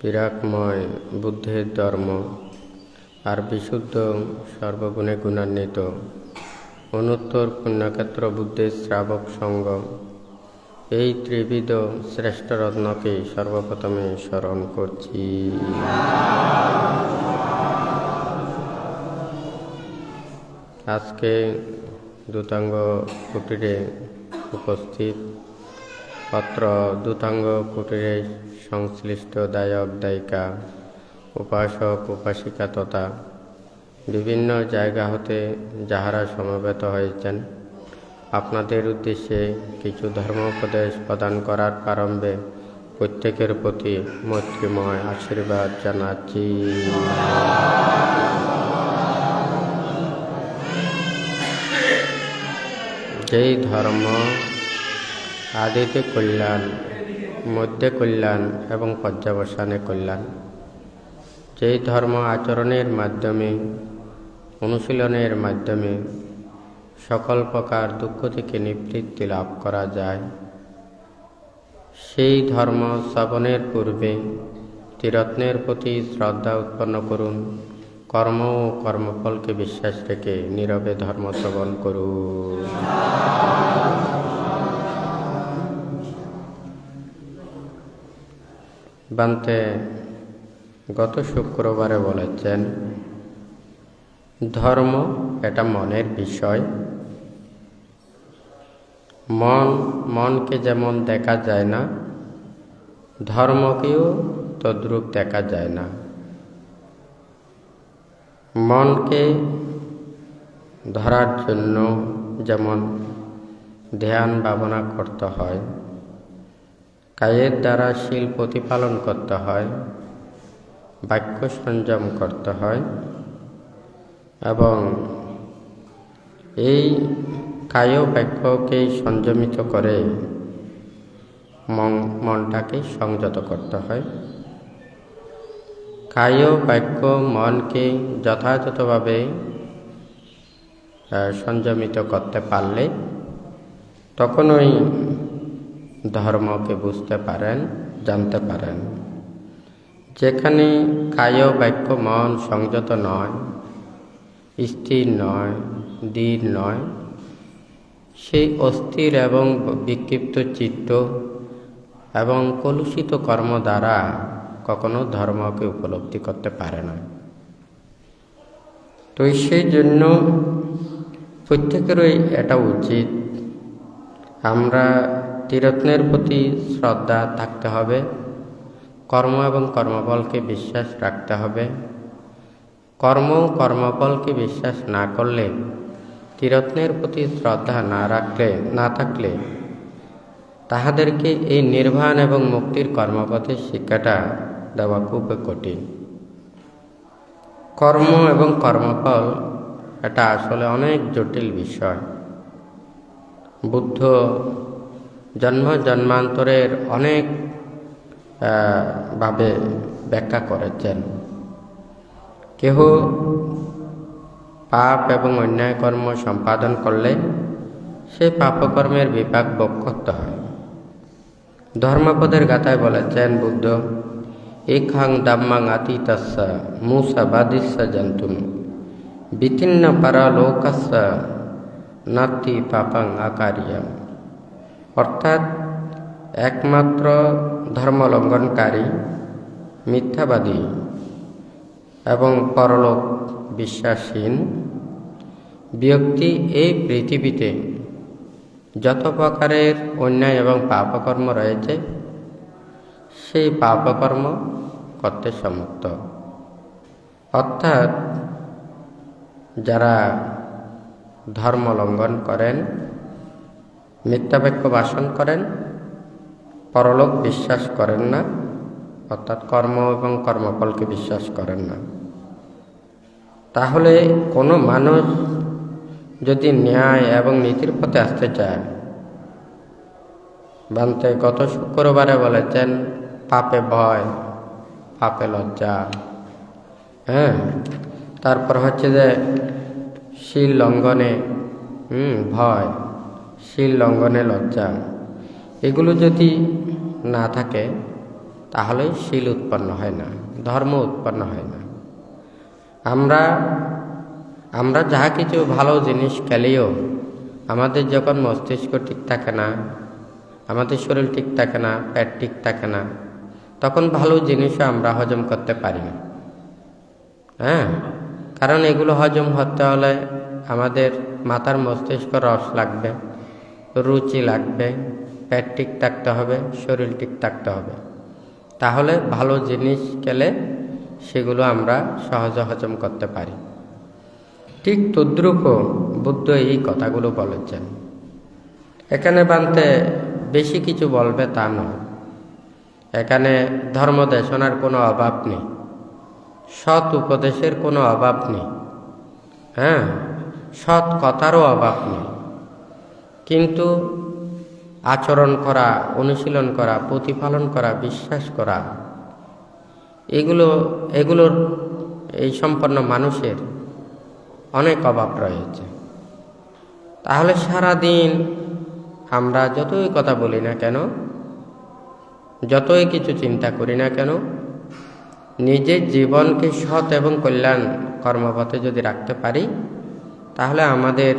বিরাটময় বুদ্ধের ধর্ম আর বিশুদ্ধ সর্বগুণে গুণান্বিত। অনুত্তর পুণ্যক্ষেত্র বুদ্ধের শ্রাবক সঙ্গ। এই ত্রিবিধ শ্রেষ্ঠ রত্নকে সর্বপ্রথমে স্মরণ করছি। আজকে দূতাঙ্গ কুটিরে উপস্থিত অত্র দূতাঙ্গ কুটিরে সংশ্লিষ্ট দায়ক দায়িকা উপাসক উপাসিকা তথা বিভিন্ন জায়গা হতে যাহারা সমবেত হয়েছেন আপনাদের উদ্দেশ্যে কিছু ধর্মোপদেশ প্রদান করার প্রারম্ভে প্রত্যেকের প্রতি মৈত্রীময় আশীর্বাদ জানাচ্ছি। যেই ধর্ম আদিতে কল্যাণ, মধ্যে কল্যাণ এবং পর্যাবসানে কল্যাণ। যেই ধর্ম আচরণের মাধ্যমে, অনুশীলনের মাধ্যমে সকল প্রকার দুঃখ থেকে নিবৃত্তি লাভ করা যায়, সেই ধর্ম শ্রবণের পূর্বে ত্রিরত্নের প্রতি শ্রদ্ধা উৎপন্ন করুন, কর্ম ও কর্মফলকে বিশ্বাস রেখে নীরবে ধর্ম শ্রবণ করুন। বান্তে গত শুক্রবারে বলেছেন, ধর্ম এটা মনের বিষয়। মন, মনকে যেমন দেখা যায় না, ধর্মকেও তদ্রূপ দেখা যায় না। মনকে ধরার জন্য যেমন ধ্যান, ভাবনা করতে হয় কায়ের দ্বারা শিল প্রতিপালন করতে হয়, বাক্য সংযম করতে হয় এবং এই কায় বাক্যকে সংযমিত করে মন, মনটাকে সংযত করতে হয়। কায় বাক্য মনকে যথাযথভাবে সংযমিত করতে পারলে তখন ওই ধর্মকে বুঝতে পারেন, জানতে পারেন। যেখানে কায় বাক্য মন সংযত নয়, স্থির নয়, দৃঢ় নয়, সেই অস্থির এবং বিক্ষিপ্ত চিত্ত এবং কলুষিত কর্ম দ্বারা কখনো ধর্মকে উপলব্ধি করতে পারে না। তো সেই জন্য প্রত্যেকেরই এটা উচিত। আমরা তীরত্নের প্রতি শ্রদ্ধা থাকতে হবে। কর্ম এবং কর্মফলকে বিশ্বাস রাখতে হবে। কর্ম কর্মফলকে বিশ্বাস না করলে, তীরত্নের প্রতি শ্রদ্ধা না রাখলে, না থাকলে তাহাদেরকে এই নির্বাণ এবং মুক্তির কর্মপথের শিক্ষাটা দেওয়া খুব কঠিন। কর্ম এবং কর্মফল এটা আসলে অনেক জটিল বিষয়। বুদ্ধ জন্ম জন্মান্তরের অনেক ভাবে ব্যাখ্যা করেছেন। কেহ পাপ এবং অন্যায় কর্ম সম্পাদন করলে সেই পাপকর্মের বিপাক ভোগ করতে হয়। ধর্মপদের গাথায় বলেছেন বুদ্ধ এখাং দাম্মাং আতীতস্য মুসা বাদিস্য জন্তুম। বিতীর্ণ পারালোকস্য নাতি পাপাং আকারিয়াম। অর্থাৎ একমাত্র ধর্মলঙ্ঘনকারী, মিথ্যাবাদী এবং পরলোক বিশ্বাসহীন ব্যক্তি এই পৃথিবীতে যত প্রকারের অন্যায় এবং পাপকর্ম রয়েছে, সেই পাপকর্ম করতে সমর্থ। অর্থাৎ যারা ধর্ম লঙ্ঘন করেন মিথ্যাবাক্য ভাষণ করেন, পরলোক বিশ্বাস করেন না, অর্থাৎ কর্ম এবং কর্মফলকে বিশ্বাস করেন না। তাহলে কোনো মানুষ যদি ন্যায় এবং নীতির পথে আসতে চায়, বান্তে গত শুক্রবারে বলেছেন, পাপে ভয়, পাপে লজ্জা। হ্যাঁ তারপর হচ্ছে যে শিল লঙ্ঘনে ভয়। শিল লঙ্ঘনে লজ্জা। এগুলো যদি না থাকে, তাহলে শিল উৎপন্ন হয় না, ধর্ম উৎপন্ন হয় না। আমরা আমরা যাহা কিছু ভালো জিনিস খেলেও আমাদের যখন মস্তিষ্ক ঠিক থাকে না, আমাদের শরীর ঠিক থাকে না, পেট ঠিক থাকে না, তখন ভালো জিনিসও আমরা হজম করতে পারি না। হ্যাঁ? কারণ এগুলো হজম হতে হলে আমাদের মাথার মস্তিষ্ক রস লাগবে। রুচি লাগবে, পেট ঠিক থাকতে হবে, শরীর ঠিক থাকতে হবে। তাহলে ভালো জিনিস খেলে সেগুলো আমরা সহজে হজম করতে পারি। ঠিক তদ্রুপ বুদ্ধ এই কথাগুলো বলেছেন। এখানে বানতে বেশি কিছু বলবে তা নয়। এখানে ধর্মদেশনার কোনো অভাব নেই। সৎ উপদেশের কোনো অভাব নেই। হ্যাঁ সৎ কথারও অভাব নেই। কিন্তু আচরণ করা, অনুশীলন করা, প্রতিপালন করা, বিশ্বাস করা, এগুলো, এগুলোর এই সম্পন্ন মানুষের অনেক অভাব রয়েছে। তাহলে সারাদিন আমরা যতই কথা বলি না কেন, যতই কিছু চিন্তা করি না কেন, নিজের জীবনকে সৎ এবং কল্যাণ কর্মপথে যদি রাখতে পারি, তাহলে আমাদের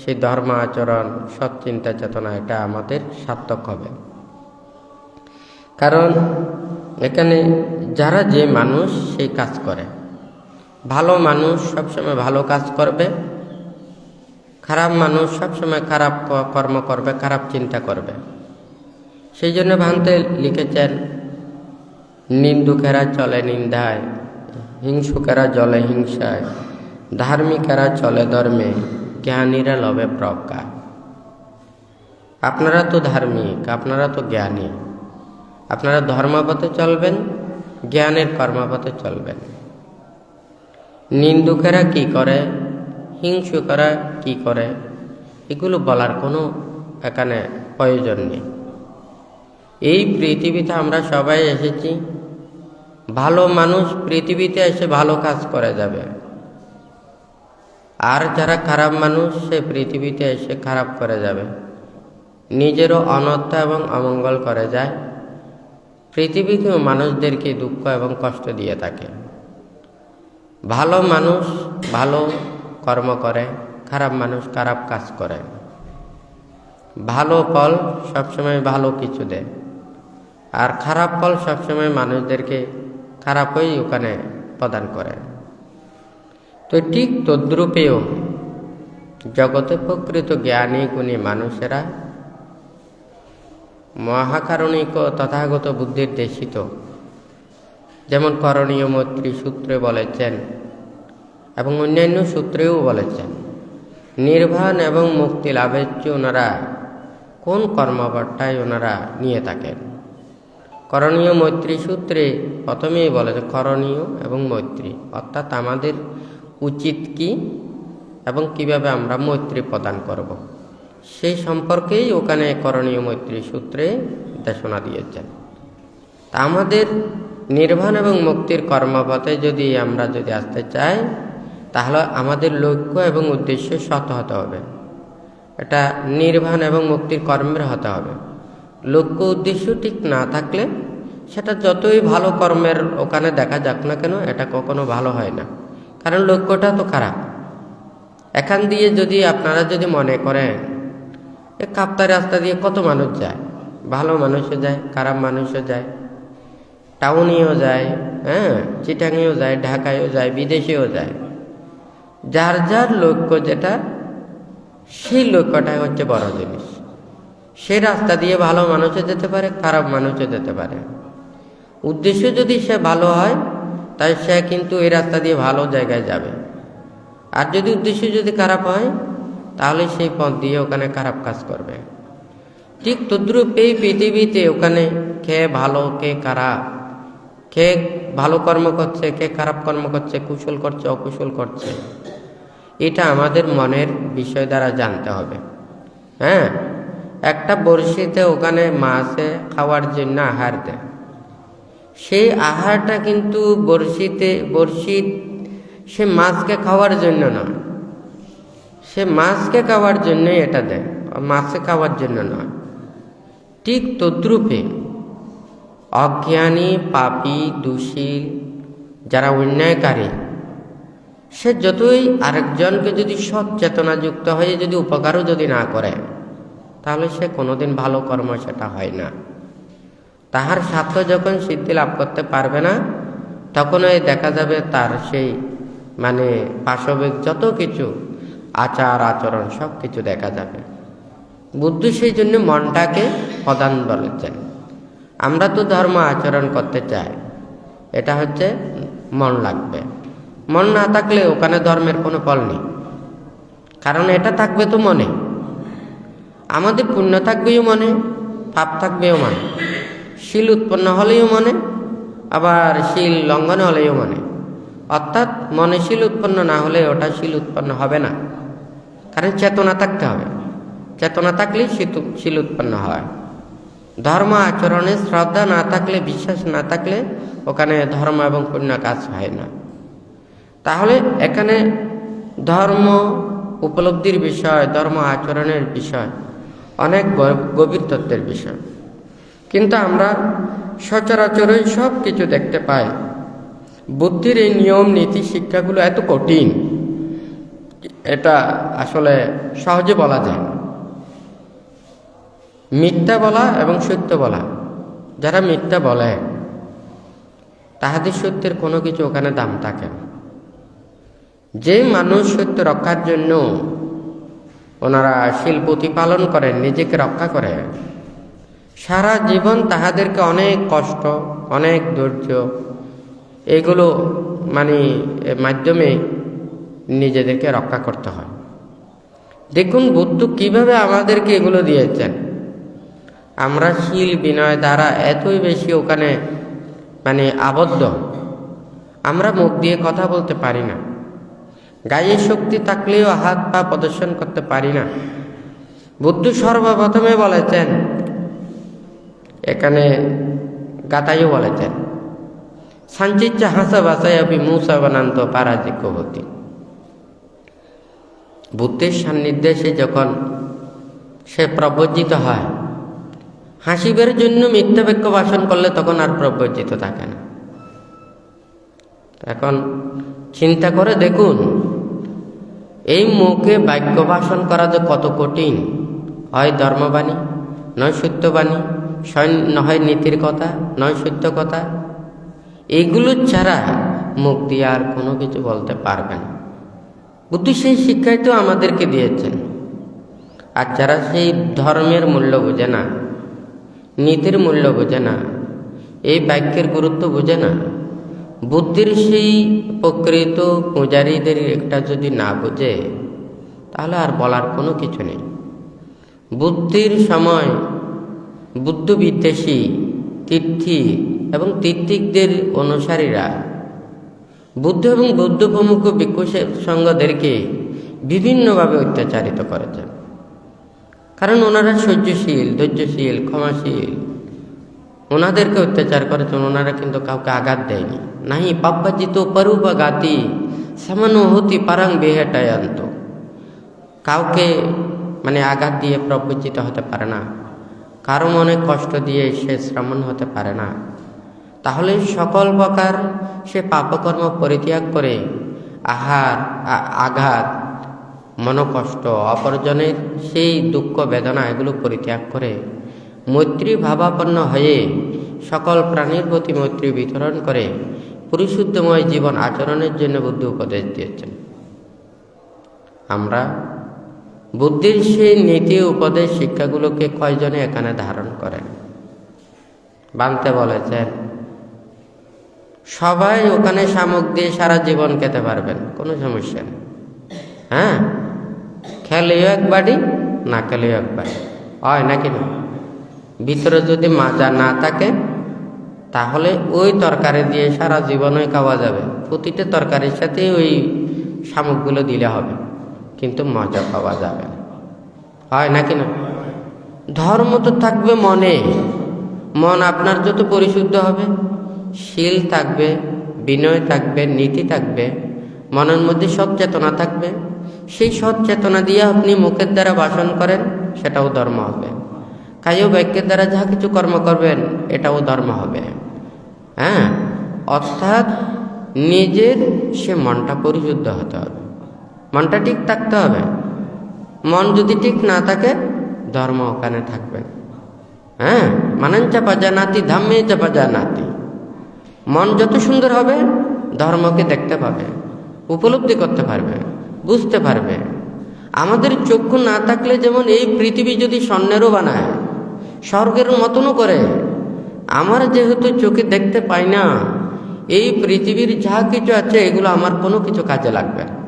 সেই ধর্ম আচরণ সৎ চিন্তা চেতনা, এটা আমাদের সার্থক হবে। কারণ এখানে যারা যে মানুষ, সেই কাজ করে। ভালো মানুষ সবসময় ভালো কাজ করবে, খারাপ মানুষ সবসময় খারাপ কর্ম করবে, খারাপ চিন্তা করবে। সেই জন্য ভান্তে লিখেছেন, নিন্দুকেরা চলে নিন্দায়, হিংসুকেরা জলে হিংসায়, ধার্মিকেরা চলে ধর্মে। জ্ঞানীরা লবে প্রজ্ঞা আপনারা তো ধার্মিক, আপনারা তো জ্ঞানী। আপনারা ধর্মপথে চলবেন, জ্ঞানের কর্মপথে চলবেন। নিন্দুকেরা কি করে? হিংসুকেরা কি করে? এগুলো বলার কোনো এখানে প্রয়োজন নেই। এই পৃথিবীতে আমরা সবাই এসেছি। ভালো মানুষ পৃথিবীতে এসে ভালো কাজ করে যাবে। আর যারা খারাপ মানুষ, সে পৃথিবীতে এসে খারাপ করে যাবে। নিজেরও অনর্থ এবং অমঙ্গল করে যায়। পৃথিবীতেও মানুষদেরকে দুঃখ এবং কষ্ট দিয়ে থাকে। ভালো মানুষ ভালো কর্ম করে, খারাপ মানুষ খারাপ কাজ করে। ভালো ফল সবসময় ভালো কিছু দেয়। আর খারাপ ফল সবসময় মানুষদেরকে খারাপই ওখানে প্রদান করে। তো ঠিক তদ্রূপেও জগতে প্রকৃত জ্ঞানী গুণী মানুষেরা মহাকারণিক তথাগত বুদ্ধির দেশিত। যেমন করণীয় মৈত্রী সূত্রে বলেছেন এবং অন্যান্য সূত্রেও বলেছেন নির্বাণ এবং মুক্তি লাভের চেয়ে ওনারা কোন কর্মবার্তায় ওনারা নিয়ে থাকেন? করণীয় মৈত্রী সূত্রে প্রথমেই বলে যে করণীয় এবং মৈত্রী, অর্থাৎ আমাদের উচিত কি এবং কীভাবে আমরা মৈত্রী প্রদান করব। সেই সম্পর্কেই ওখানে করণীয় মৈত্রী সূত্রে দেশনা দিয়েছেন। তা আমাদের নির্বাণ এবং মুক্তির কর্মপথে যদি আমরা যদি আসতে চাই, তাহলে আমাদের লক্ষ্য এবং উদ্দেশ্য সত হতে হবে। এটা নির্বাণ এবং মুক্তির কর্মের হতে হবে। লক্ষ্য উদ্দেশ্য ঠিক না থাকলে সেটা যতই ভালো কর্মের ওখানে দেখা যাক না কেন, এটা কখনো ভালো হয় না। কারণ লক্ষ্যটা তো খারাপ। এখান দিয়ে যদি আপনারা যদি মনে করেন, এ কাপ্তা রাস্তা দিয়ে কত মানুষ যায়? ভালো মানুষও যায়, খারাপ মানুষও যায়, টাউনেও যায় হ্যাঁ চিটাঙেও যায়, ঢাকায়ও যায়, বিদেশেও যায়। যার যার লক্ষ্য যেটা, সেই লক্ষ্যটাই হচ্ছে বড় জিনিস। সে রাস্তা দিয়ে ভালো মানুষও যেতে পারে, খারাপ মানুষও যেতে পারে। উদ্দেশ্য যদি সে ভালো হয় তাই সে কিন্তু এই রাস্তা দিয়ে ভালো জায়গায় যাবে। আর যদি উদ্দেশ্য যদি খারাপ হয়, তাহলে সেই পথ দিয়ে ওখানে খারাপ কাজ করবে। ঠিক তদ্রুপ এই পৃথিবীতে ওখানে কে ভালো, কে খারাপ, কে ভালো কর্ম করছে, কে খারাপ কর্ম করছে, কুশল করছে, অকুশল করছে, এটা আমাদের মনের বিষয় দ্বারা জানতে হবে। হ্যাঁ? একটা বড়শিতে ওখানে মাছে খাওয়ার জন্য আহার দেয়। সেই আহারটা কিন্তু বড়শিতে বড়শি সে মাছকে খাওয়ার জন্য নয়। সে মাছকে খাওয়ার জন্যই এটা দেয় মাছে খাওয়ার জন্য নয়। ঠিক তদ্রূপে অজ্ঞানী, পাপী, দূষী যারা অন্যায়কারী, সে যতই আরেকজনকে যদি সৎ হয়ে যদি উপকারও যদি না করে, তাহলে সে কোনোদিন ভালো কর্ম সেটা হয় না। তাহার স্বার্থ যখন সিদ্ধি লাভ করতে পারবে না তখন ওই দেখা যাবে তার সেই মানে পাশবিক যত কিছু, আচার, আচরণ সব কিছু দেখা যাবে। বুদ্ধ সেই জন্য মনটাকে প্রধান বলেছেন আমরা তো ধর্ম আচরণ করতে চাই, এটা হচ্ছে মন লাগবে। মন না থাকলে ওখানে ধর্মের কোনো ফল নেই। কারণ এটা থাকবে তো মনে। আমাদের পুণ্য থাকবেও মনে, পাপ থাকবেও মনে। শিল উৎপন্ন হলেও মনে, আবার শিল লঙ্ঘন হলেও মনে। অর্থাৎ মনে শিল উৎপন্ন না হলে ওটা শিল উৎপন্ন হবে না। কারণ চেতনা থাকতে হবে। চেতনা থাকলেই শিল উৎপন্ন হয়। ধর্ম আচরণে শ্রদ্ধা না থাকলে, বিশ্বাস না থাকলে ওখানে ধর্ম এবং পুণ্য কাজ হয় না। তাহলে এখানে ধর্ম উপলব্ধির বিষয়, ধর্ম আচরণের বিষয়, অনেক গভীর তত্ত্বের বিষয়। কিন্তু আমরা সচরাচরই সব কিছু দেখতে পাই। বুদ্ধির এই নিয়ম, নীতি, শিক্ষাগুলো এত কঠিন, এটা আসলে সহজে বলা যায় মিথ্যা বলা এবং সত্য বলা, যারা মিথ্যা বলে, তাহাদের সত্যের কোনো কিছু ওখানে দাম থাকে না। যে মানুষ সত্য রক্ষার জন্য ওনারা শিল প্রতিপালন করেন, নিজেকে রক্ষা করে সারা জীবন তাহাদেরকে অনেক কষ্ট, অনেক ধৈর্য, এগুলো মানে মাধ্যমে নিজেদেরকে রক্ষা করতে হয়। দেখুন বুদ্ধ কীভাবে আমাদেরকে এগুলো দিয়েছেন। আমরা শিল বিনয় দ্বারা এতই বেশি ওখানে মানে আবদ্ধ, আমরা মুখ দিয়ে কথা বলতে পারি না। গায়ে শক্তি থাকলেও হাত পা প্রদর্শন করতে পারি না। বুদ্ধ সর্বপ্রথমে বলেছেন এখানে গাতাইও বলেছেন সাঞ্চিচ্ছা হাসা বাসায় অপি মূসা বানান্ত পারাজিক হতি বুদ্ধের সান্নিধ্যে যখন সে প্রবজ্জিত হয়, হাসিবের জন্য মিথ্যা বাক্য ভাষণ করলে তখন আর প্রবজ্জিত থাকে না। এখন চিন্তা করে দেখুন, এই মুখে বাক্য ভাষণ করা যে কত কঠিন। হয় ধর্মবাণী, নয় সত্যবাণী নয় নীতির কথা নয় সত্য কথা, এগুলো ছাড়া দিয়ে আর কোনো কিছু বলতে পারবে না। বুদ্ধ সেই শিক্ষাই তো আমাদেরকে দিয়েছেন। আর যারা সেই ধর্মের মূল্য বোঝে না, নীতির মূল্য বোঝে না, এই বাক্যের গুরুত্ব বোঝে না, বুদ্ধির সেই প্রকৃত পূজারীদের একটা যদি না বোঝে, তাহলে আর বলার কোনো কিছু নেই। বুদ্ধির সময় বুদ্ধ বিদ্বেষী তীর্থী এবং তীর্থিকদের অনুসারীরা। বুদ্ধ এবং বৌদ্ধ প্রমুখ ভিক্ষুসের সঙ্গদেরকে বিভিন্নভাবে অত্যাচারিত করেছেন। কারণ ওনারা সহ্যশীল, ধৈর্যশীল, ক্ষমাশীল। ওনাদেরকে অত্যাচার করেছেন, ওনারা কিন্তু কাউকে আঘাত দেয়নি। নাহি পাপ্পাজিত পরুপা গাতি সামান্য হতি পারাং বেহেটায়ন্ত। কাউকে মানে আঘাত দিয়ে প্রবঞ্চিত হতে পারে না। কারও মনে কষ্ট দিয়ে সে শ্রমণ হতে পারে না। তাহলে সকল প্রকার সে পাপকর্ম পরিত্যাগ করে আহার আঘাত, মনকষ্ট, অপরজনের সেই দুঃখ, বেদনা এগুলো পরিত্যাগ করে মৈত্রী ভাবাপন্ন হয়ে সকল প্রাণীর প্রতি মৈত্রী বিতরণ করে পরিশুদ্ধময় জীবন আচরণের জন্য বুদ্ধ উপদেশ দিয়েছেন। আমরা বুদ্ধির সেই নীতি উপদেশ শিক্ষাগুলোকে কয়জনে এখানে ধারণ করেন বানতে বলেছেন, সবাই ওখানে শামুক দিয়ে সারা জীবন খেতে পারবেন, কোনো সমস্যা নেই। হ্যাঁ? খেলেও এক বাড়ি না খেলেও এক বাড়ি হয় নাকি না? ভিতরে যদি মাজা না থাকে, তাহলে ওই তরকারি দিয়ে সারা জীবনই খাওয়া যাবে। প্রতিটা তরকারির সাথে ওই শামুকগুলো দিলে হবে। কিন্তু মজা পাওয়া যাবে না। হয় নাকি না? ধর্ম তো থাকবে মনে। মন আপনার যত পরিশুদ্ধ হবে, শীল থাকবে, বিনয় থাকবে, নীতি থাকবে, মনের মধ্যে সৎ চেতনা থাকবে। সেই সৎ চেতনা দিয়ে আপনি মুখের দ্বারা ভাষণ করেন, সেটাও ধর্ম হবে। কাজেও বাক্যের দ্বারা যা কিছু কর্ম করবেন, এটাও ধর্ম হবে। হ্যাঁ? অর্থাৎ নিজের সে মনটা পরিশুদ্ধ হতে হবে। মনটা ঠিক থাকতে হবে। মন যদি ঠিক না থাকে, ধর্ম ওখানে থাকবে। হ্যাঁ? মানান চাপা জানাতি ধাম্মে চাপা জানাতি মন যত সুন্দর হবে, ধর্মকে দেখতে পাবে, উপলব্ধি করতে পারবে, বুঝতে পারবে। আমাদের চক্ষু না থাকলে যেমন এই পৃথিবী যদি স্বর্ণেরও বানায়, স্বর্গের মতনও করে, আমার যেহেতু চোখে দেখতে পাই না, এই পৃথিবীর যা কিছু আছে, এগুলো আমার কোনো কিছু কাজে লাগবে না।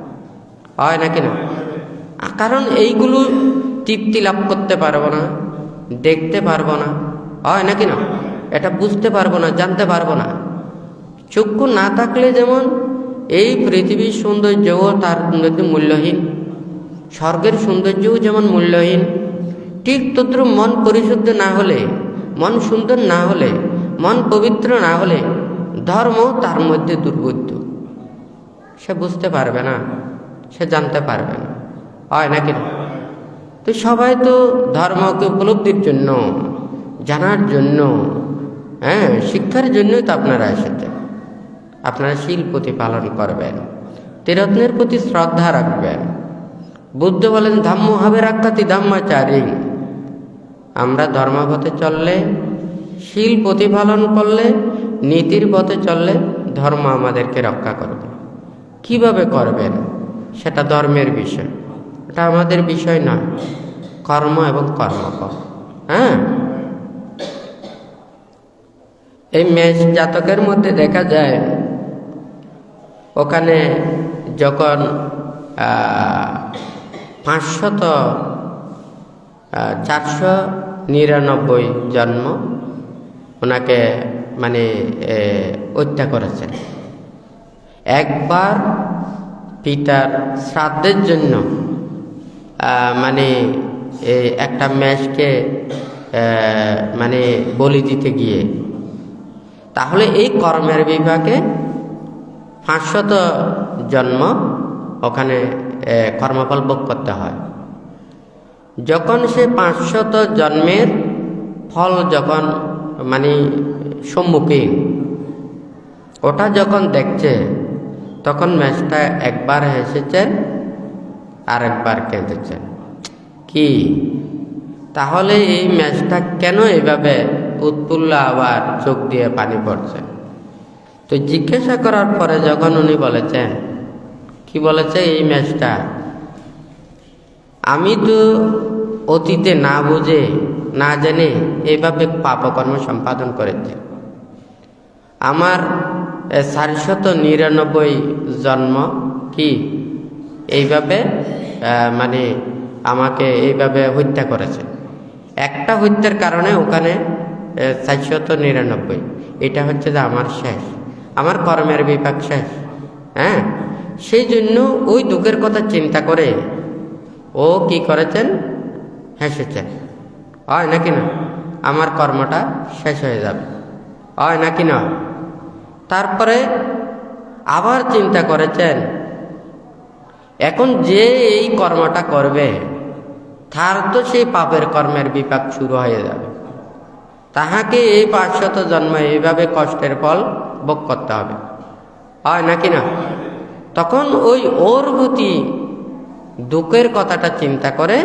হয় নাকি না? কারণ এইগুলো তৃপ্তি লাভ করতে পারব না, দেখতে পারব না, হয় নাকি না? এটা বুঝতে পারব না, জানতে পারব না। চক্ষু না থাকলে যেমন এই পৃথিবীর সৌন্দর্যও তার মূল্যহীন, স্বর্গের সৌন্দর্যও যেমন মূল্যহীন। ঠিক তদ্রু মন পরিশুদ্ধ না হলে, মন সুন্দর না হলে, মন পবিত্র না হলে ধর্ম তার মধ্যে দুর্বোধ্য। সে বুঝতে পারবে না। সে জানতে পারবে না। হয় নাকি? তো সবাই তো ধর্মকে উপলব্ধির জন্য, জানার জন্য হ্যাঁ শিক্ষার জন্যই তো আপনারা এসেছেন। আপনারা শিল প্রতিপালন করবেন তীরত্নের প্রতি শ্রদ্ধা রাখবেন। বুদ্ধ বলেন, ধাম্ম হবে রাখাতি ধাম্মাচারী আমরা ধর্মপথে চললে, শিল প্রতিপালন করলে, নীতির পথে চললে ধর্ম আমাদেরকে রক্ষা করবে। কীভাবে করবেন? সেটা ধর্মের বিষয়। এটা আমাদের বিষয় না কর্ম এবং কর্মফল। হ্যাঁ? এই মেষ জাতকের মধ্যে দেখা যায়, ওখানে যখন পাঁচশত চারশো নিরানব্বই জন্ম ওনাকে মানে হত্যা করেছেন। একবার পিতার শ্রাদ্ধের জন্য মানে একটা ম্যাচকে মানে বলি দিতে গিয়ে। তাহলে এই কর্মের বিভাগে পাঁচশত জন্ম ওখানে কর্মফল ভোগ করতে হয়। যখন সে পাঁচশত জন্মের ফল যখন মানে সম্মুখীন, ওটা যখন দেখছে তখন ম্যাচটা একবার হেসেছেন আর একবার কেঁদেছেন। কি? তাহলে এই ম্যাচটা কেন এইভাবে উৎফুল্ল আবার চোখ দিয়ে পানি পড়ছে? তো জিজ্ঞাসা করার পরে যখন উনি বলেছেন, কি বলেছে এই ম্যাচটা আমি তো অতীতে না বুঝে, না জেনে এইভাবে পাপকর্ম সম্পাদন করেছি। আমার চারশত নিরানব্বই জন্ম কি? এইভাবে মানে আমাকে এইভাবে হত্যা করেছে। একটা হত্যার কারণে ওখানে চারশত নিরানব্বই এটা হচ্ছে যে আমার শেষ। আমার কর্মের বিপাক শেষ। হ্যাঁ? সেই জন্য ওই দুঃখের কথা চিন্তা করে ও কি করেছেন? হেসেছেন। হয় নাকি না? আমার কর্মটা শেষ হয়ে যাবে। হয় নাকি না? তারপরে আবার চিন্তা করেছেন, এখন যে এই কর্মটা করবে, তার তো সেই পাপের কর্মের বিপাক শুরু হয়ে যাবে। তাহাকে এই পাঁচশত জন্ম এইভাবে কষ্টের ফল ভোগ করতে হবে। হয় নাকি না? তখন ওই ওর প্রতি দুঃখের কথাটা চিন্তা করে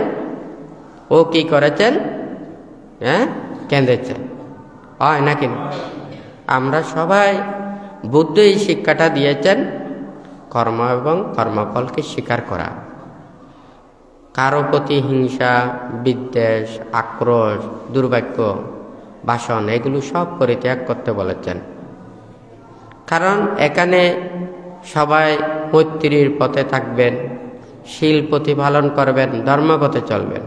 ও কি করেছেন? হ্যাঁ কেঁদেছেন। হয় নাকি না? আমরা সবাই বুদ্ধ এই শিক্ষাটা দিয়েছেন কর্ম এবং কর্মফলকে স্বীকার করা। কারও প্রতি হিংসা, বিদ্বেষ, আক্রোশ, দুর্ভাগ্য, বাসন, এগুলো সব পরিত্যাগ করতে বলেছেন। কারণ এখানে সবাই মৈত্রীর পথে থাকবেন, শিল প্রতিপালন করবেন ধর্মপথে চলবেন।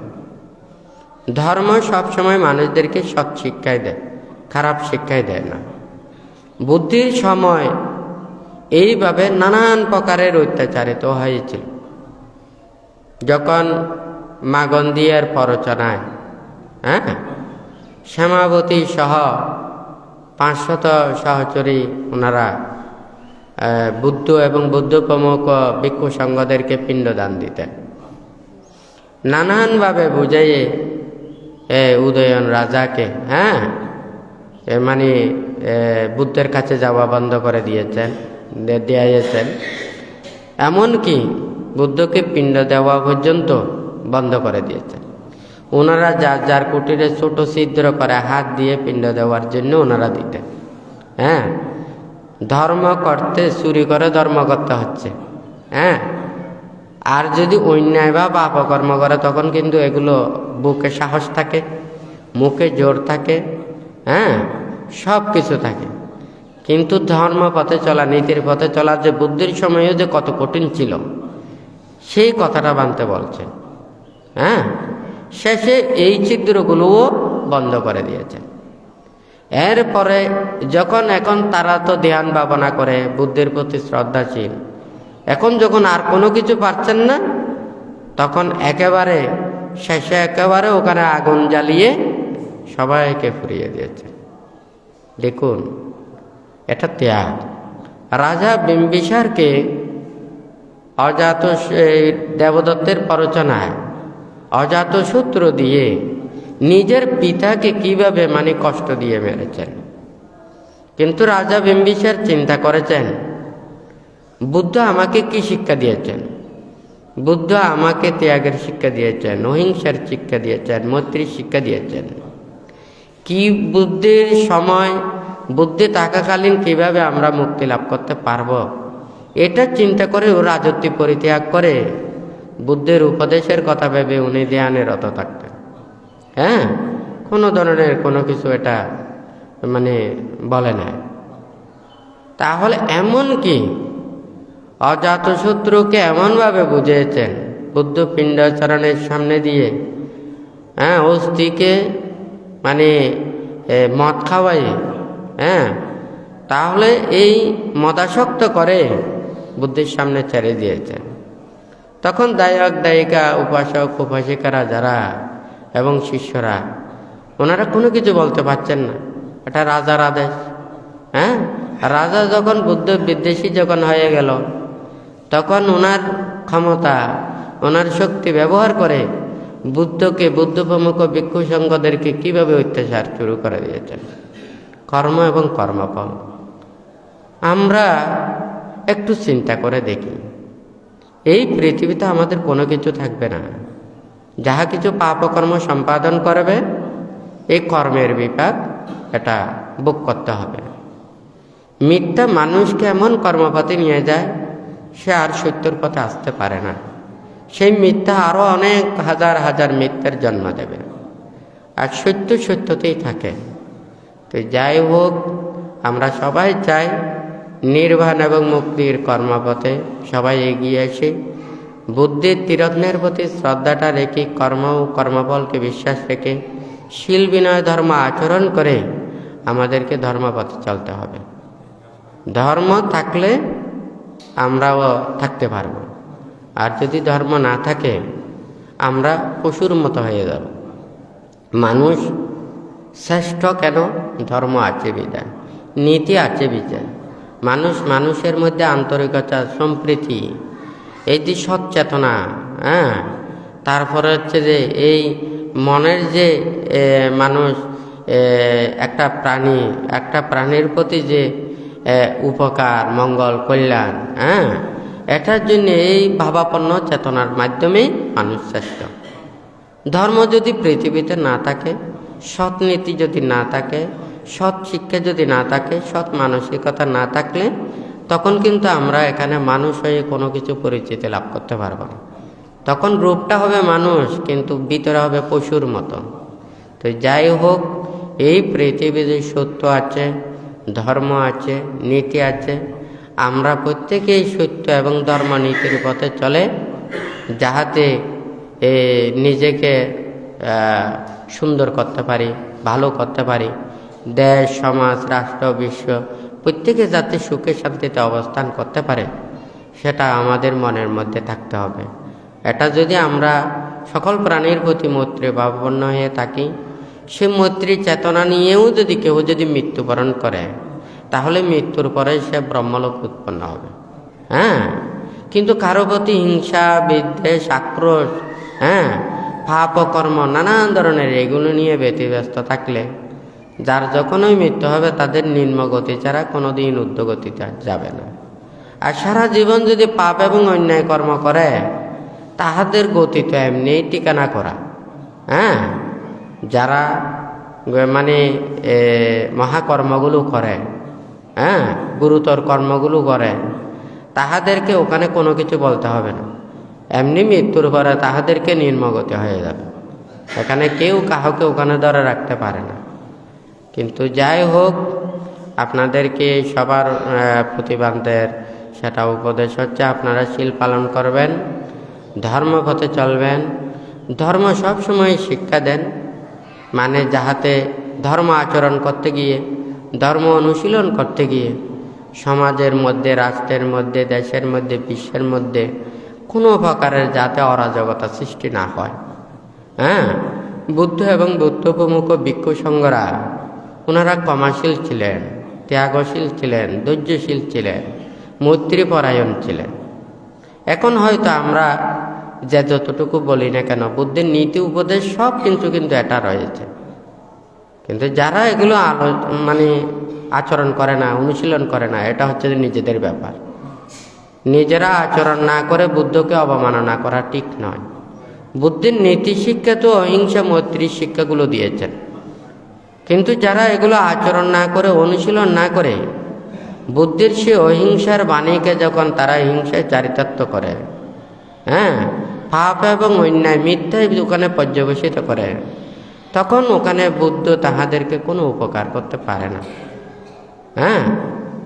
ধর্ম সবসময় মানুষদেরকে সৎ শিক্ষাই দেয়, খারাপ শিক্ষাই দেয় না। বুদ্ধির সময় এইভাবে নানান প্রকারের অত্যাচারিত হয়েছিল। যখন মাগন্দিয়ার প্ররোচনায় হ্যাঁ শ্যামাবতী সহ পাঁচশত সহচরী ওনারা বুদ্ধ এবং বুদ্ধ প্রমুখ ভিক্ষু সংঘদেরকে পিণ্ডদান দিতেন। নানানভাবে বুঝাইয়ে উদয়ন রাজাকে হ্যাঁ মানে বুদ্ধের কাছে যাওয়া বন্ধ করে দিয়েছেন দিয়েছেন এমনকি বুদ্ধকে পিণ্ড দেওয়া পর্যন্ত বন্ধ করে দিয়েছেন। ওনারা যার যার কুটিরে ছোট ছিদ্র করে হাত দিয়ে পিণ্ড দেওয়ার জন্য ওনারা দিতেন। হ্যাঁ? ধর্ম করতে চুরি করে ধর্ম করতে হচ্ছে। হ্যাঁ? আর যদি অন্যায় বা পাপকর্ম করে, তখন কিন্তু এগুলো বুকে সাহস থাকে, মুখে জোর থাকে। হ্যাঁ? সব কিছু থাকে। কিন্তু ধর্ম পথে চলা, নীতির পথে চলা যে বুদ্ধির সময়ও যে কত কঠিন ছিল, সেই কথাটা বানতে বলছেন হ্যাঁ? শেষে এই ছিদ্রগুলোও বন্ধ করে দিয়েছেন এরপরে যখন এখন তারা তো ধ্যান ভাবনা করে, বুদ্ধির প্রতি শ্রদ্ধাশীল, এখন যখন আর কোনো কিছু পারছেন না, তখন একেবারে, শেষে একেবারে ওখানে আগুন জ্বালিয়ে সবাইকে ফুরিয়ে দিয়েছে। দেখুন, এটা ত্যাগ। রাজা বিম্বিসারকে অজাত দেবদত্তের প্ররোচনায় অজাত সূত্র দিয়ে নিজের পিতাকে কীভাবে মানে কষ্ট দিয়ে মেরেছেন? কিন্তু রাজা বিম্বিসার চিন্তা করেছেন, বুদ্ধ আমাকে কি শিক্ষা দিয়েছেন? বুদ্ধ আমাকে ত্যাগের শিক্ষা দিয়েছেন, অহিংসার শিক্ষা দিয়েছেন, মৈত্রীর শিক্ষা দিয়েছেন। কি বুদ্ধির সময়, বুদ্ধি থাকাকালীন কীভাবে আমরা মুক্তি লাভ করতে পারব? এটা চিন্তা করে ও রাজত্ব পরিত্যাগ করে বুদ্ধের উপদেশের কথা ভেবে উনি ধ্যানে রত থাকতেন। হ্যাঁ? কোনো ধরনের কোনো কিছু এটা মানে বলে না। তাহলে এমন কি? অজাতশত্রুকে এমনভাবে বুঝিয়েছেন বুদ্ধ পিণ্ডাচরণের সামনে দিয়ে হ্যাঁ অস্থিকে মানে মদ খাওয়াই হ্যাঁ? তাহলে এই মদাসক্ত করে বুদ্ধির সামনে ছেড়ে দিয়েছেন। তখন দায়ক, দায়িকা, উপাসক, উপাসিকারা যারা এবং শিষ্যরা, ওনারা কোনো কিছু বলতে পারছেন না। এটা রাজার আদেশ হ্যাঁ? রাজা যখন বুদ্ধ বিদ্বেষী যখন হয়ে গেল, তখন ওনার ক্ষমতা, ওনার শক্তি ব্যবহার করে বুদ্ধকে বুদ্ধ প্রমুখ ভিক্ষু সংঘদেরকে কীভাবে অত্যাচার শুরু করে দিয়েছেন? কর্ম এবং কর্মফল। আমরা একটু চিন্তা করে দেখি। এই পৃথিবীতে আমাদের কোনো কিছু থাকবে না। যাহা কিছু পাপকর্ম সম্পাদন করবে, এই কর্মের বিপাক এটা বুক করতে হবে। মিথ্যা মানুষকে এমন কর্মপথে নিয়ে যায়, সে আর সত্যর পথে আসতে পারে না। সেই মিথ্যা আরও অনেক হাজার হাজার মিথ্যার জন্ম দেবে। আর সত্য সত্যতেই থাকে। তো যাই হোক, আমরা সবাই চাই নির্বাণ এবং মুক্তির কর্মপথে সবাই এগিয়ে আসি। বুদ্ধির তীরত্নের প্রতি শ্রদ্ধাটা রেখে কর্ম ও কর্মফলকে বিশ্বাস রেখে শিল বিনয় ধর্ম আচরণ করে আমাদেরকে ধর্মপথে চলতে হবে। ধর্ম থাকলে আমরাও থাকতে পারব। আর যদি ধর্ম না থাকে, আমরা পশুর মতো হয়ে যাব। মানুষ শ্রেষ্ঠ কেন? ধর্ম আছে বিদায় নীতি আছে বিচার মানুষ মানুষের মধ্যে আন্তরিকতা, সম্প্রীতি, এই যে সচেতনা হ্যাঁ? তারপরে হচ্ছে যে এই মনের যে মানুষ একটা প্রাণী, একটা প্রাণীর প্রতি যে উপকার, মঙ্গল, কল্যাণ হ্যাঁ? এটার জন্য এই ভাবাপন্ন চেতনার মাধ্যমেই মানুষ শ্রেষ্ঠ। ধর্ম যদি পৃথিবীতে না থাকে, সৎ নীতি যদি না থাকে, সৎ শিক্ষা যদি না থাকে, সৎ মানসিকতা না থাকলে, তখন কিন্তু আমরা এখানে মানুষ হয়ে কোনো কিছু পরিচিতি লাভ করতে পারব না। তখন রূপটা হবে মানুষ, কিন্তু ভিতরে হবে পশুর মতো। তো যাই হোক, এই পৃথিবীতে সত্য আছে, ধর্ম আছে, নীতি আছে আমরা প্রত্যেকেই সত্য এবং ধর্ম নীতির পথে চলে, যাহাতে নিজেকে সুন্দর করতে পারি, ভালো করতে পারি। দেশ, সমাজ, রাষ্ট্র, বিশ্ব, প্রত্যেকে যাতে সুখে শান্তিতে অবস্থান করতে পারে, সেটা আমাদের মনের মধ্যে থাকতে হবে। এটা যদি আমরা সকল প্রাণীর প্রতি মৈত্রী ভাবাপন্ন হয়ে থাকি, সে মৈত্রী চেতনা নিয়েও যদি কেউ যদি মৃত্যুবরণ করে তাহলে মৃত্যুর পরে সে ব্রহ্মলোক উৎপন্ন হবে। হ্যাঁ? কিন্তু কারও প্রতি হিংসা, বিদ্বেষ, আক্রোশ হ্যাঁ? পাপ কর্ম নানান ধরনের এগুলো নিয়ে ব্যতিব্যস্ত থাকলে যার যখনই মৃত্যু হবে তাদের নিম্ন গতি ছাড়া কোনোদিন ঊর্ধ্বগতিতে যাবে না। আর সারা জীবন যদি পাপ এবং অন্যায় কর্ম করে, তাহাদের গতি তো এমনিই ঠিকানা করা। হ্যাঁ? যারা মানে মহাকর্মগুলো করে হ্যাঁ গুরুতর কর্মগুলো করে। তাহাদেরকে ওখানে কোনো কিছু বলতে হবে না। এমনি মৃত্যুর পরে তাহাদেরকে নির্মগতি হয়ে যাবে। এখানে কেউ কাহকে ওখানে ধরে রাখতে পারে না। কিন্তু যাই হোক, আপনাদেরকে সবার প্রতিবাদের সেটা উপদেশ হচ্ছে আপনারা শিল পালন করবেন ধর্মপথে চলবেন। ধর্ম সব সময় শিক্ষা দেন মানে যাহাতে ধর্ম আচরণ করতে গিয়ে ধর্ম অনুশীলন করতে গিয়ে সমাজের মধ্যে, রাষ্ট্রের মধ্যে, দেশের মধ্যে, বিশ্বের মধ্যে কোনো প্রকারের যাতে অরাজকতা সৃষ্টি না হয়। হ্যাঁ? বুদ্ধ এবং বুদ্ধ প্রমুখ ভিক্ষু সংঘরা ওনারা ক্ষমাশীল ছিলেন, ত্যাগশীল ছিলেন, ধৈর্যশীল ছিলেন, মৈত্রীপরায়ণ ছিলেন। এখন হয়তো আমরা যে যতটুকু বলি না কেন, বুদ্ধের নীতি উপদেশ সব কিন্তু কিন্তু এটা রয়েছে। কিন্তু যারা এগুলো আলো মানে আচরণ করে না, অনুশীলন করে না, এটা হচ্ছে নিজেদের ব্যাপার। নিজেরা আচরণ না করে বুদ্ধকে অবমাননা করা ঠিক নয়। বুদ্ধির নীতি শিক্ষা তো অহিংসা মৈত্রীর শিক্ষাগুলো দিয়েছেন। কিন্তু যারা এগুলো আচরণ না করে, অনুশীলন না করে, বুদ্ধির সে অহিংসার বাণীকে যখন তারা হিংসায় চারিতার্থ করে হ্যাঁ পাপ এবং অন্যায় মিথ্যায় দোকানে পর্যবেসিত করে তখন ওখানে বুদ্ধ তাহাদেরকে কোনো উপকার করতে পারে না। হ্যাঁ?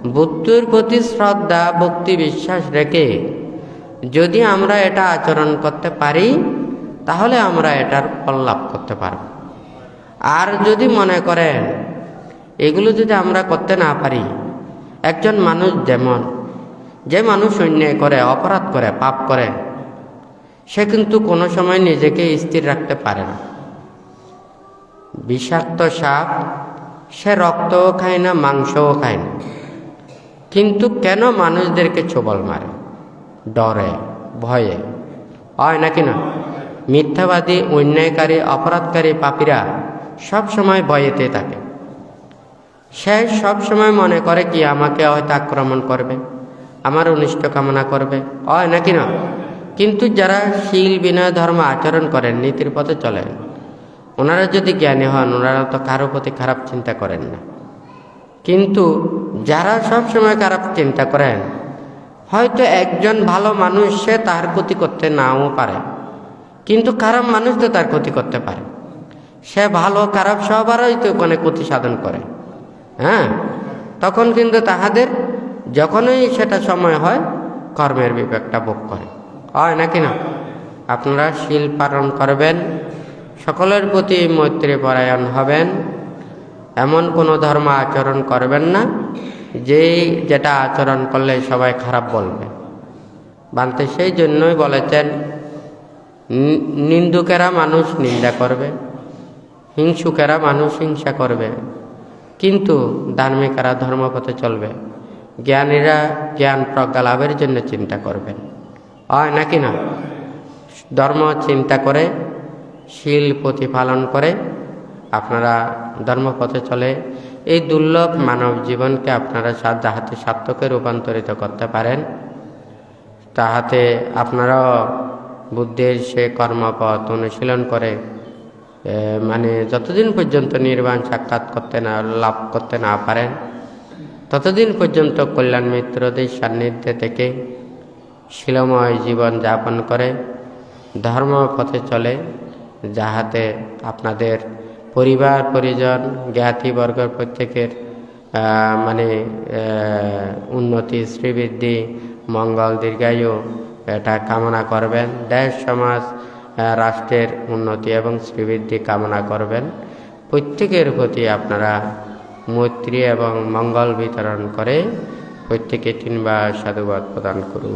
বুদ্ধর প্রতি শ্রদ্ধা, ভক্তি, বিশ্বাস রেখে যদি আমরা এটা আচরণ করতে পারি, তাহলে আমরা এটার ফল লাভ করতে পারব। আর যদি মনে করেন, এগুলো যদি আমরা করতে না পারি, একজন মানুষ যেমন, যে মানুষ অন্যায় করে, অপরাধ করে, পাপ করে, সে কিন্তু কোনো সময় নিজেকে স্থির রাখতে পারে না। বিষাক্ত সাপ, সে রক্তও খায় না, মাংসও খায় না। কিন্তু কেন মানুষদেরকে ছোবল মারে? ডরে, ভয়ে। হয় নাকি না? মিথ্যাবাদী, অন্যায়কারী, অপরাধকারী পাপীরা সব সময় ভয়েতে থাকে। সে সব সময় মনে করে কি, আমাকে হয়তো আক্রমণ করবে, আমার অনিষ্ট কামনা করবে। হয় নাকি না? কিন্তু যারা শীল বিনয় ধর্ম আচরণ করেন, নীতির পথে চলেন। ওনারা যদি জ্ঞানী হন, ওনারা তো কারও প্রতি খারাপ চিন্তা করেন না। কিন্তু যারা সব সময় খারাপ চিন্তা করেন, হয়তো একজন ভালো মানুষ, সে তার ক্ষতি করতে নাও পারে। কিন্তু খারাপ মানুষ তো তার ক্ষতি করতে পারে। সে ভালো, খারাপ সবারই তো ওখানে ক্ষতি সাধন করে। হ্যাঁ? তখন কিন্তু তাহাদের যখনই সেটা সময় হয়, কর্মের বিবেকটা ভোগ করে। হয় নাকি না? আপনারা শিল পালন করবেন। সকলের প্রতি মৈত্রী পরায়ণ হবেন। এমন কোনো ধর্ম আচরণ করবেন না। যেই যেটা আচরণ করলে সবাই খারাপ বলবে। বানতে সেই জন্যই বলেছেন নিন্দুকেরা মানুষ নিন্দা করবে, হিংসুকেরা মানুষ হিংসা করবে। কিন্তু ধার্মিকেরা ধর্মপথে চলবে। জ্ঞানীরা জ্ঞান প্রজ্ঞা লাভের জন্য চিন্তা করবেন। হয় নাকি না? ধর্ম চিন্তা করে শীল প্রতিপালন করে, আপনারা ধর্মপথে চলে, এই দুর্লভ মানব জীবনকে আপনারা যাহাতে সার্থকে রূপান্তরিত করতে পারেন। তাহাতে আপনারাও বুদ্ধির সে কর্মপথ অনুশীলন করে মানে যতদিন পর্যন্ত নির্বাণ সাক্ষাৎ করতে না, লাভ করতে না পারেন, ততদিন পর্যন্ত কল্যাণ মিত্রদের সান্নিধ্যে থেকে শিলময় জীবন যাপন করে ধর্ম পথে চলে যাহাতে আপনাদের পরিবার, পরিজন জ্ঞাতিবর্গ প্রত্যেকের মানে উন্নতি, শ্রীবৃদ্ধি, মঙ্গল, দীর্ঘায়ু, এটা কামনা করবেন। দেশ, সমাজ রাষ্ট্রের উন্নতি এবং শ্রীবৃদ্ধি কামনা করবেন। প্রত্যেকের প্রতি আপনারা মৈত্রী এবং মঙ্গল বিতরণ করে প্রত্যেকে তিনবার সাধুবাদ প্রদান করুন।